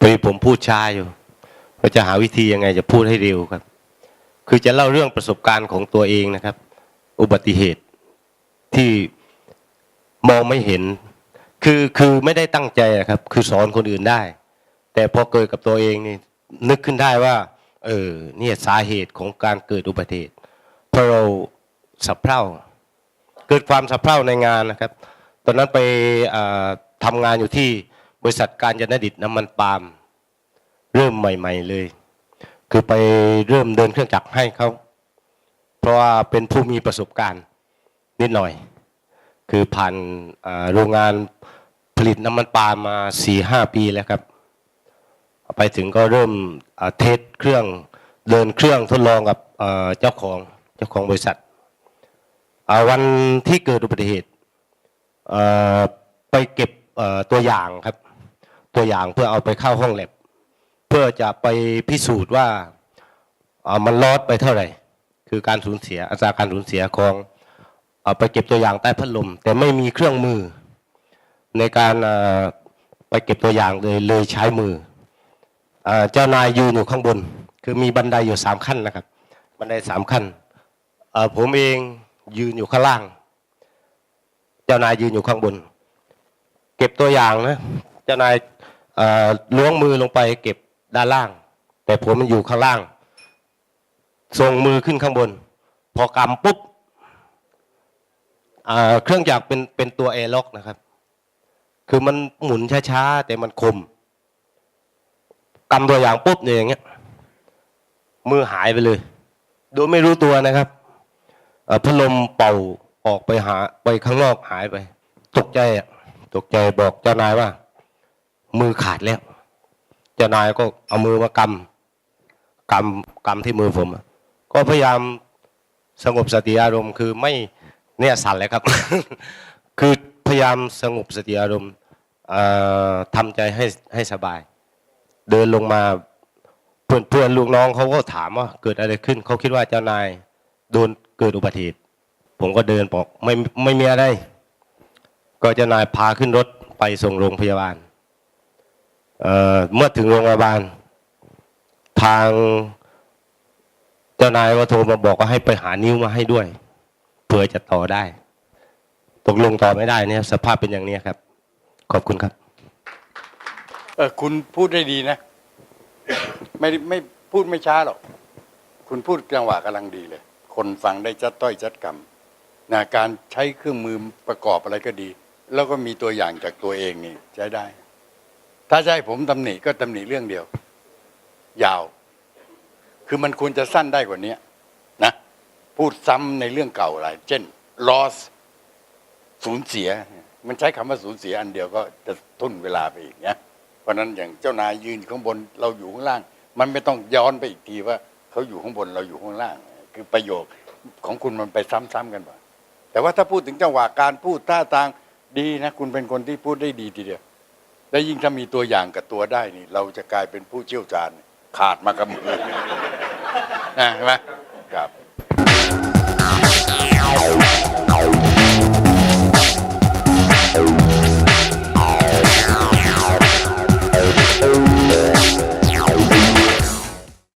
พูดช้าอยู่ก็จะหาวิธียังไงจะพูดให้เร็วครับ คือจะเล่าเรื่องประสบการณ์ของตัวเองนะครับ อุบัติเหตุที่มองไม่เห็น คือคือไม่ได้ตั้งใจอะครับ คือสอนคนอื่นได้ แต่พอเกิดกับตัวเองนี่นึกขึ้นได้ว่า เออเนี่ยสาเหตุของการเกิดอุบัติเหตุเพราะเราสับเพร่าเกิดความสับเพร่าในงานนะครับ ตอนนั้นไปอ่าทำงานอยู่ที่บริษัทการยนดิตน้ำมันปาล์ม เริ่มใหม่ ๆ เลย คือไปเริ่มเดินเครื่องจักรให้เขาเพราะว่าเป็นผู้มีประสบการณ์นิดหน่อย คือผ่านโรงงานผลิตน้ำมันปาล์มมาสี่ห้าปีแล้วครับไปถึงก็เริ่มเทสเครื่องเดินเครื่องทดลองกับเจ้าของเจ้าของบริษัทวันที่เกิดอุบัติเหตุไปเก็บตัวอย่างครับ ตัวอย่างเพื่อเอาไปเข้าห้องแลบ เพื่อจะไปพิสูจน์ว่ามันลอดไปเท่าไหร่ คือการสูญเสียอัตราการสูญเสียของเอาไปเก็บตัวอย่างใต้พัดลม แต่ไม่มีเครื่องมือ ในการไปเก็บตัวอย่างเลยเลยใช้มือเอ่อเจ้านายยืนอยู่ข้างบน คือมีบันไดอยู่สามขั้นนะครับ บันไดสามขั้นผมเองยืนอยู่ข้างล่าง เจ้านายยืนอยู่ข้างบน เก็บตัวอย่างนะ เจ้านายล้วงมือลงไปเก็บ ด้านล่าง แต่ผมมันอยู่ข้างล่าง ส่งมือขึ้นข้างบน พอกำปุ๊บเครื่องจักรเป็นเป็นตัวแอร์ล็อกนะครับ คือมันหมุนช้าๆ แต่มันคมกำตัวอย่างปุ๊บเนี่ยอย่างเงี้ยมือหายไปเลย โดยไม่รู้ตัวนะครับพัดลมเป่าออกไปหาไปข้างนอกหายไป ตกใจอะตกใจบอกเจ้านายว่า มือขาดแล้ว จ้านายก็เอามือมากำกำกำที่มือผม ก็พยายามสงบสติอารมณ์คือไม่เนี่ยสั่นเลยครับ คือพยายามสงบสติอารมณ์ทำใจให้ให้สบาย เดินลงมาเพื่อนเพื่อนลูกน้องเขาก็ถามว่าเกิดอะไรขึ้นเขาคิดว่าเจ้านายโดนเกิดอุบัติเหตุผมก็เดินบอกไม่ไม่มีอะไร ก็เจ้านายพาขึ้นรถไปส่งโรงพยาบาล เมื่อถึงโรงพยาบาล ทางเจ้านายก็โทรมาบอกว่าให้ไปหานิ้วมาให้ด้วยเพื่อจะต่อได้ ตกลงต่อไม่ได้เนี่ย สภาพเป็นอย่างนี้ครับ ขอบคุณครับ เออคุณพูดได้ดีนะ ไม่ไม่พูดไม่ช้าหรอก คุณพูดจังหวะกำลังดีเลย คนฟังได้จัดต้อยจัดกำนะการใช้เครื่องมือประกอบอะไรก็ดี แล้วก็มีตัวอย่างจากตัวเองนี่ใช้ได้ ถ้าจะให้ผมตำหนิก็ตำหนิเรื่องเดียว ยาว คือมันควรจะสั้นได้กว่านี้นะ พูดซ้ำในเรื่องเก่าอะไรเช่น loss สูญเสีย มันใช้คำว่าสูญเสียอันเดียวก็จะทุ่นเวลาไปอีกเนี่ยเพราะนั้นอย่างเจ้านายยืนข้างบนเราอยู่ข้างล่าง มันไม่ต้องย้อนไปอีกทีว่าเขาอยู่ข้างบนเราอยู่ข้างล่าง คือประโยคของคุณมันไปซ้ำๆกันบ่แต่ว่าถ้าพูดถึงจังหวะการพูดท่าทางดีนะ คุณเป็นคนที่พูดได้ดีทีเดียว และยิ่งถ้ามีตัวอย่างกับตัวได้นี่ เราจะกลายเป็นผู้เชี่ยวชาญขาดมากับมือนะใช่ไหมครับ